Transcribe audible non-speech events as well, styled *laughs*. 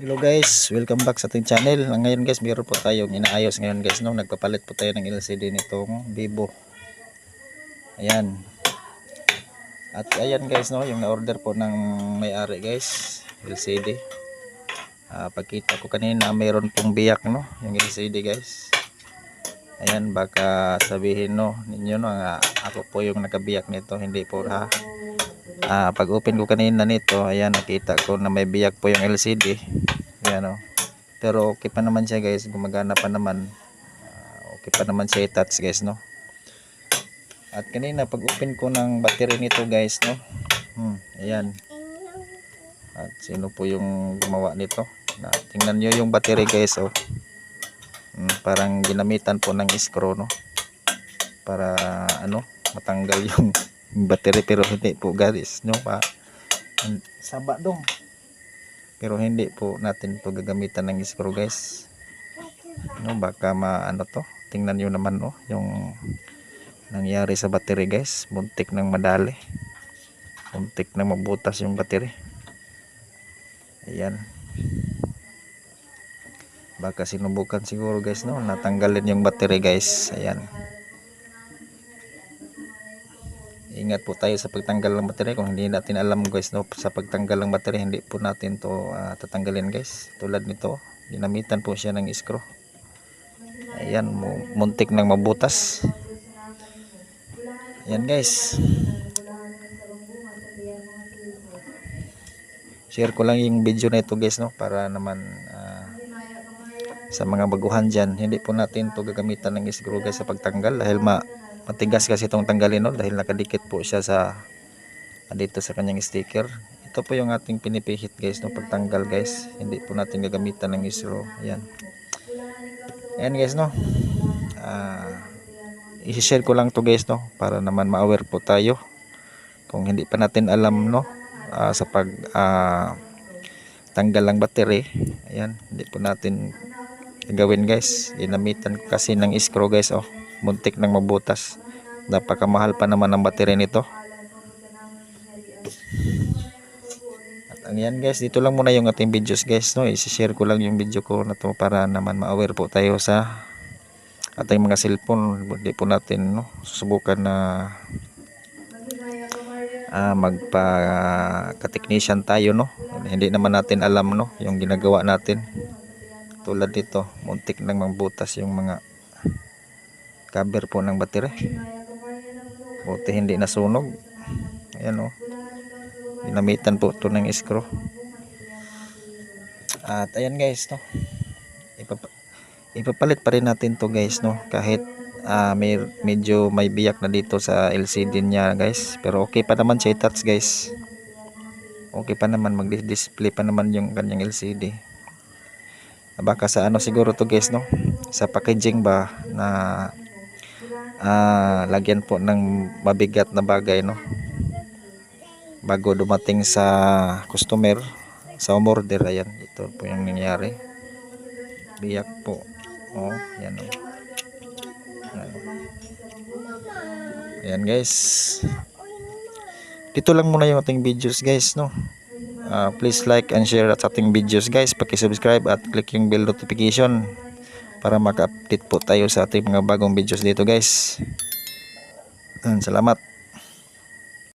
Hello guys, welcome back sa ating channel. Ngayon guys, meron po tayong inaayos ngayon guys. No? Nagpapalit po tayo ng LCD nitong Vivo. Ayan. At ayan guys, no? yung na-order po ng may-ari guys. LCD. Ah, pagkita ko kanina, mayroon pong biyak no? yung LCD guys. Ayan, baka sabihin no, ninyo no, nga, ako po yung nakabiyak nito, hindi po ha. Ah, pag open ko kanina nito, ayan nakita ko na may biyak po yung LCD. Ayan oh. Pero okay pa naman siya guys, gumagana pa naman. Ah, okay pa naman siya i-touch guys no. At kanina pag open ko ng battery nito guys no. Hmm, ayan. At sino po yung gumawa nito? Na, tingnan nyo yung battery guys oh. Hmm, parang ginamitan po ng screw no. Para ano, matanggal *laughs* yung battery pero hindi po guys no pa saba dong pero hindi po natin to gagamitan ng screw guys. No baka maano to. Tingnan nyo naman no yung nangyari sa battery guys. Muntik nang madali. Muntik nang mabutas yung battery. Ayan. Baka sinubukan siguro guys no natanggalin yung battery guys. Ayan ingat po tayo sa pagtanggal ng baterya. Kung hindi natin alam guys no sa pagtanggal ng baterya hindi po natin to ah, tatanggalin guys. Tulad nito ginamitan po siya ng screw. Ayan mu- muntik nang mabutas. Ayan guys. Share ko lang yung video na ito guys no para naman ah, sa mga baguhan dyan hindi po natin to gagamitan ng screw guys sa pagtanggal dahil ma matigas kasi itong tanggalin no? Dahil nakadikit po siya sa dito sa kanyang sticker. Ito po yung ating pinipihit guys no? Pagtanggal guys. Hindi po natin gagamitan ng screw ayan. Ayan guys no? Ah i-share ko lang to guys no? Para naman ma-aware po tayo kung hindi pa natin alam no? Ah, sa pag ah, tanggal ng battery. Ayan hindi po natin gagawin guys. Ginamitan kasi ng screw guys oh muntik nang mabutas. Napakamahal pa naman ang battery nito. At ang yan guys dito lang muna yung ating videos guys no? I-share ko lang yung video ko na to para naman ma-aware po tayo sa ating mga cellphone. Hindi po natin no susubukan na ah, magpa ka-technician tayo no? Hindi naman natin alam no yung ginagawa natin. Tulad dito muntik nang magbutas yung mga cover po ng battery. Buti hindi nasunog. Ayan o ginamitan po ito ng screw. At ayan guys no. Ipapa ipapalit pa rin natin to guys no. Kahit ah, may, medyo may biyak na dito sa LCD niya guys. Pero okay pa naman siya i-touch guys. Okay pa naman mag-display pa naman yung kanyang LCD baka sa ano siguro to guys no sa packaging ba na ah, lagyan po ng mabigat na bagay no? Bago dumating sa customer sa umorder ayan ito po yung nangyari. Biyak po. Oh yan oh. Ayan, ayan guys. Dito lang muna yung ating videos guys no? Ah, please like and share at ating videos guys. Paki-subscribe at click yung bell notification para maka-update po tayo sa ating mga bagong videos dito guys. Ayan, salamat